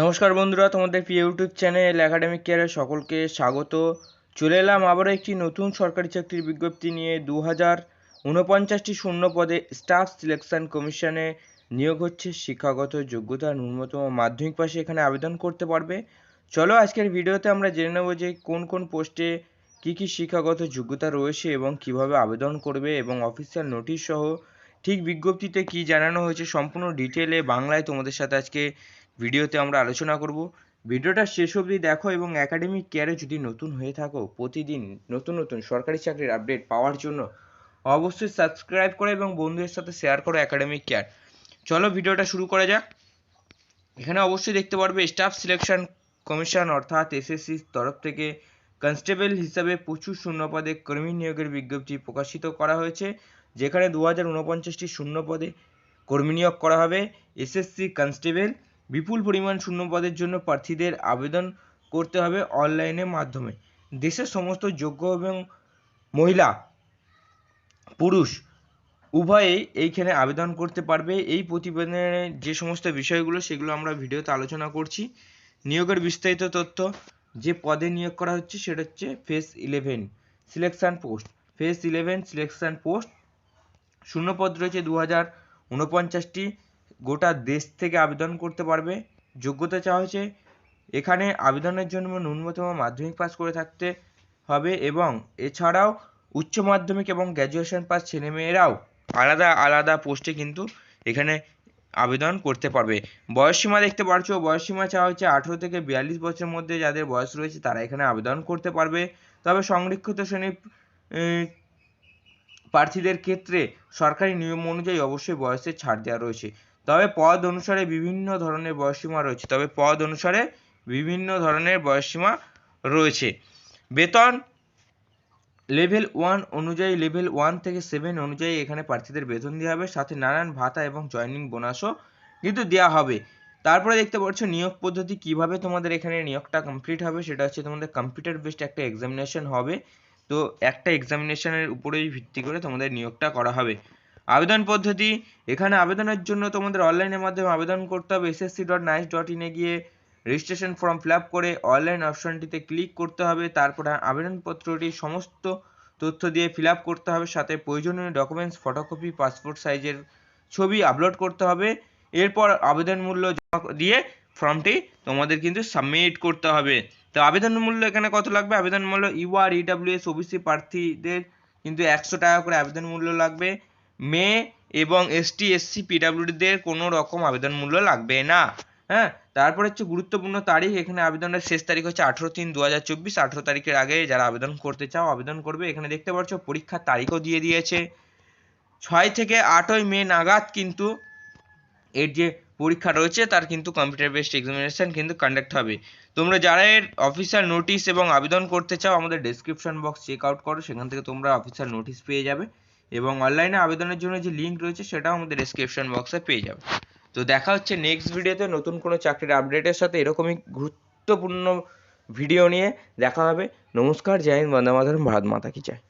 নমস্কার বন্ধুরা, তোমাদের প্রিয় ইউটিউব চ্যানেল একাডেমিক কেয়ারে সকলকে স্বাগত। চলে এলাম আবারও একটি নতুন সরকারি চাকরির বিজ্ঞপ্তি নিয়ে। দু হাজার ঊনপঞ্চাশটি শূন্য পদে স্টাফ সিলেকশন কমিশনে নিয়োগ হচ্ছে। শিক্ষাগত যোগ্যতা ন্যূনতম মাধ্যমিক পাশে এখানে আবেদন করতে পারবে। চলো আজকের ভিডিওতে আমরা জেনে নেব যে কোন কোন পোস্টে কী কী শিক্ষাগত যোগ্যতা রয়েছে এবং কীভাবে আবেদন করবে এবং অফিসিয়াল নোটিশ সহ ঠিক বিজ্ঞপ্তিতে কি জানানো হয়েছে সম্পূর্ণ ডিটেলে বাংলায় তোমাদের সাথে আজকে ভিডিওতে আমরা আলোচনা করব। ভিডিওটা শেষ অবধি দেখো এবং একাডেমিক কেয়ারে যদি নতুন হয়ে থাকো, প্রতিদিন নতুন নতুন সরকারি চাকরির আপডেট পাওয়ার জন্য অবশ্যই সাবস্ক্রাইব করো এবং বন্ধুদের সাথে শেয়ার করো একাডেমিক কেয়ার চলো ভিডিওটা শুরু করা যাক। এখানে অবশ্যই দেখতে পারবে স্টাফ সিলেকশন কমিশন অর্থাৎ এসএসসির তরফ থেকে কনস্টেবল হিসাবে প্রচুর শূন্য পদে কর্মী নিয়োগের বিজ্ঞপ্তি প্রকাশিত করা হয়েছে, যেখানে দু হাজার ঊনপঞ্চাশটি শূন্য পদে কর্মী নিয়োগ করা হবে। এসএসসি কনস্টেবল বিপুল পরিমাণ শূন্য পদের জন্য প্রার্থীদের আবেদন করতে হবে অনলাইনের মাধ্যমে। দেশের সমস্ত যোগ্য এবং মহিলা, পুরুষ উভয়েই এইখানে আবেদন করতে পারবে। এই প্রতিবেদনের যে সমস্ত বিষয়গুলো, সেগুলো আমরা ভিডিওতে আলোচনা করছি। নিয়োগের বিস্তারিত তথ্য, যে পদে নিয়োগ করা হচ্ছে, সেটা হচ্ছে phase eleven selection post. Phase eleven selection post শূন্য পদ রয়েছে দু হাজার উনপঞ্চাশটি গোটা দেশ থেকে আবেদন করতে পারবে। যোগ্যতা চাওয়া হয়েছে, এখানে আবেদনের জন্য ন্যূনতম মাধ্যমিক পাস করে থাকতে হবে এবং এছাড়াও উচ্চ মাধ্যমিক এবং গ্র্যাজুয়েশন পাস ছেলেমেয়েরাও আলাদা আলাদা পোস্টে কিন্তু এখানে আবেদন করতে পারবে। বয়সসীমা দেখতে পারছ, বয়সসীমা চাওয়া হচ্ছে আঠেরো থেকে বিয়াল্লিশ বছরের মধ্যে যাদের বয়স রয়েছে তারা এখানে আবেদন করতে পারবে। তবে সংরক্ষিত শ্রেণির প্রার্থীদের ক্ষেত্রে সরকারি নিয়ম অনুযায়ী অবশ্যই বয়সের ছাড় দেওয়া রয়েছে। তবে পদ অনুসারে বিভিন্ন ধরনের বয়সসীমা রয়েছে। তবে পদ অনুসারে বিভিন্ন ধরনের বয়সসীমা রয়েছে। বেতন লেভেল ওয়ান অনুযায়ী লেভেল ওয়ান থেকে সেভেন অনুযায়ী এখানে প্রার্থীদের বেতন দেওয়া হবে। সাথে নানান ভাতা এবং জয়নিং বোনাসও কিন্তু দেওয়া হবে। তারপরে দেখতে পাচ্ছ নিয়োগ পদ্ধতি কীভাবে তোমাদের এখানে নিয়োগটা কমপ্লিট হবে, সেটা হচ্ছে তোমাদের কম্পিউটার বেসড একটা এক্সামিনেশন হবে। তো একটা এক্সামিনেশনের উপরেই ভিত্তি করে তোমাদের নিয়োগটা করা হবে। আবেদন পদ্ধতি। এখানে আবেদনের জন্য তোমাদের অনলাইনের মাধ্যমে আবেদন করতে হবে। এসএসসি ডট নাইস ডট ইনে গিয়ে রেজিস্ট্রেশন ফর্ম ফিল করে অনলাইন অপশনটিতে ক্লিক করতে হবে। তারপরে আবেদনপত্রটি সমস্ত তথ্য দিয়ে ফিল করতে হবে। সাথে প্রয়োজনীয় ডকুমেন্টস ফটোকপি পাসপোর্ট সাইজের ছবি আপলোড করতে হবে। এরপর আবেদন মূল্য দিয়ে ফর্মটি তোমাদের কিন্তু সাবমিট করতে হবে। তো আবেদন মূল্য এখানে কত লাগবে? আবেদন মূল্য ইউআর ইডাব্লিউএস ওবিসি প্রার্থীদের কিন্তু একশো টাকা করে আবেদন মূল্য লাগবে। মেয়ে এবং এসটি এসসি পিডাব্লিউডিদের কোনো রকম আবেদন মূল্য লাগবে না। হ্যাঁ? তারপর হচ্ছে গুরুত্বপূর্ণ তারিখ, এখানে আবেদনের শেষ তারিখ হচ্ছে আঠেরো তিন দু হাজার চব্বিশ। আঠেরো তারিখের আগে যারা আবেদন করতে চাও, আবেদন করবে। এখানে দেখতে পাচ্ছ, পরীক্ষার তারিখও দিয়ে দিয়েছে। ছয় থেকে আটই মে নাগাদ কিন্তু এর যে পরীক্ষা রয়েছে, তার কিন্তু কম্পিউটার বেসড এক্সামিনেশন কিন্তু কন্ডাক্ট হবে। তোমরা যারা এর অফিসিয়াল নোটিশ এবং আবেদন করতে চাও, আমাদের ডেসক্রিপশন বক্স চেক আউট করো। সেখান থেকে তোমরা অফিসিয়াল নোটিশ পেয়ে যাবে। এবং অনলাইনে আবেদনের জন্য যে লিঙ্ক রয়েছে সেটাও আমাদের ডেসক্রিপশন বক্সে পেয়ে যাবে। তো দেখা হচ্ছে নেক্সট ভিডিওতে নতুন কোনো চাকরির আপডেটের সাথে এরকমই গুরুত্বপূর্ণ ভিডিও নিয়ে দেখা হবে। নমস্কার, জয় হিন্দ, বন্দে মাতরম, ভারত মাতা কি চায়।